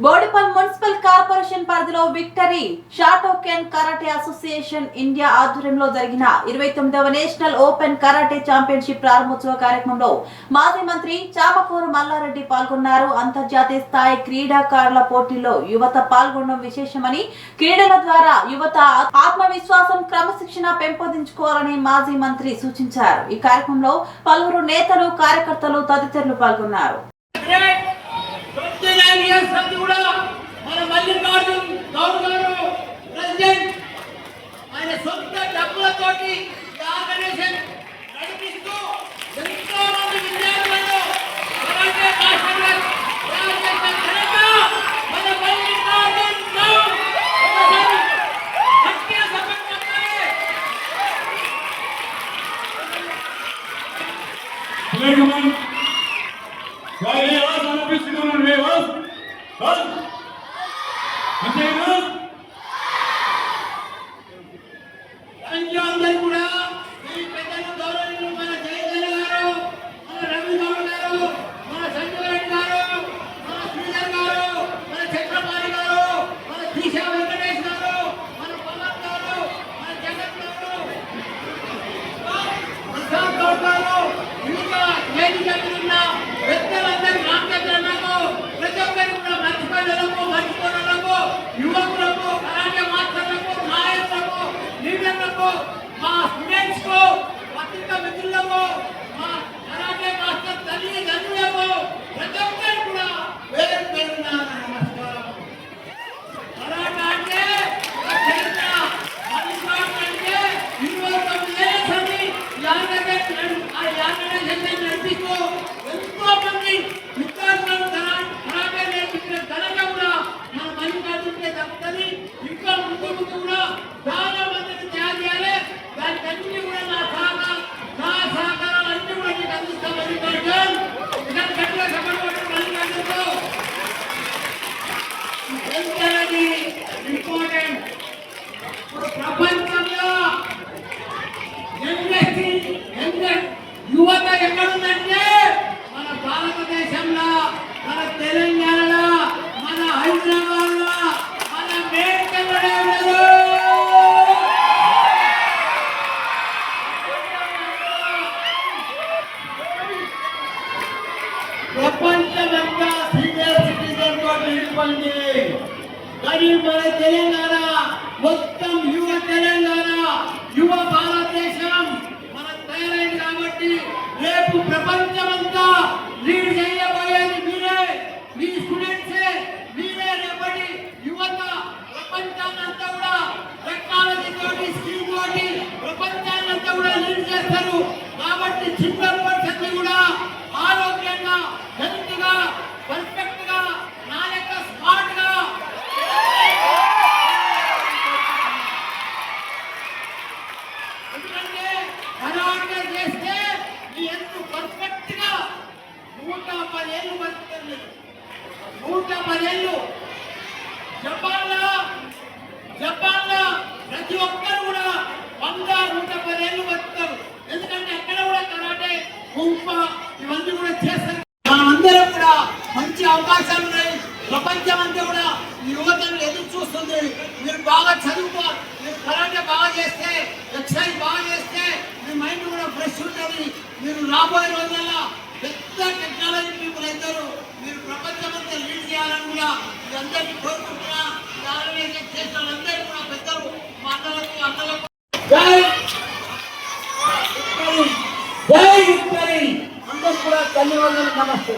Boduppal municipal corporation పరిధిలో victory Shotokan karate association India ఆధ్వర్యంలో జరిగిన ఇరవై తొమ్మిదవ నేషనల్ ఓపెన్ కరాటే ఛాంపియన్షిప్ ప్రారంభోత్సవ కార్యక్రమంలో మాజీ మంత్రి చామకూరు మల్లారెడ్డి పాల్గొన్నారు. అంతర్జాతీయ స్థాయి క్రీడాకారుల పోటీల్లో యువత పాల్గొనడం విశేషమని క్రీడల ద్వారా యువత ఆత్మవిశ్వాసం క్రమశిక్షణ పెంపొందించుకోవాలని మాజీ మంత్రి సూచించారు. ఈ కార్యక్రమంలో పలువురు నేతలు కార్యకర్తలు తదితరులు పాల్గొన్నారు. ట్వంటీ నైన్ ఇయర్స్ నుంచి కూడా మన మల్లికార్జున్ గౌడ్ గారు ప్రెసిడెంట్. ఆయన సొంత డబ్బులతోటి ఈ ఆర్గనైజేషన్ నడిపిస్తూ ఎంతో మంది విద్యార్థులను కరాటే మాస్టర్లు తయారు చేసిన ఘనత మన Vamos! మా స్టూడెంట్స్ చేసి యంగెస్ట్ యువత ఎక్కడుందంటే మన భారతదేశంలో మన తెలంగాణలో మన హైదరాబాద్లో మన మేడ్చల్లో ఉండదు ప్రపంచమంతా సీనియర్ సిటిజన్తో నిలిపండి కానీ మన తెలంగాణ మొత్తం యువ తెలంగాణ యువ భారత తయారైంది రేపు ప్రపంచమంతా లీడ్ చేయబోయేది మీరే. మీ స్టూడెంట్సే మీరే రేపటి యువత. ప్రపంచాన్నంతా కూడా టెక్నాలజీ తోటి స్కిల్ తోటి ప్రపంచాన్నంతా కూడా లీడ్ చేస్తారు. కాబట్టి చిన్న నుంచి కూడా ఆరోగ్యంగా హెల్త్గా పర్ఫెక్ట్గా నా లెక్క స్మార్ట్గా ఎందుకంటే కరాటే చేస్తే మీ ఎంత పర్ఫెక్ట్గా నూట పదేళ్ళు బతుకుతారు మీరు. నూట పదేళ్ళు జపాన్ జపాన్ ప్రతి ఒక్కరు కూడా వంద నూట పదేళ్ళు బతుకుతారు. ఎందుకంటే అక్కడ కూడా కరాటే కుంప ఇవన్నీ కూడా చేస్తారు. మనందరం కూడా మంచి అవకాశాలు ఉన్నాయి. ప్రపంచం అంతా కూడా ఈ యువతను ఎదురు చూస్తుంది. మీరు బాగా చదువుకో మీరు కరాటే బాగా చేస్తే ఎక్సర్సైజ్ బాగా చేస్తే మీ మైండ్ కూడా ఫ్రెష్ ఉంటుంది. మీరు రాబోయే రోజుల్లో పెద్ద టెక్నాలజీ పీపుల్ అవుతారు మీరు ప్రపంచం అంతా లీడ్ చేయాలని కూడా మీ అందరినీ కోరుకుంటున్నా ఈ ఆర్గనైజేషన్ చేసిన వాళ్ళందరికీ కూడా పెద్దలు మా అన్నలకు అన్నలకు జై జై విక్టరీ అందరికి కూడా ధన్యవాదాలు నమస్తే.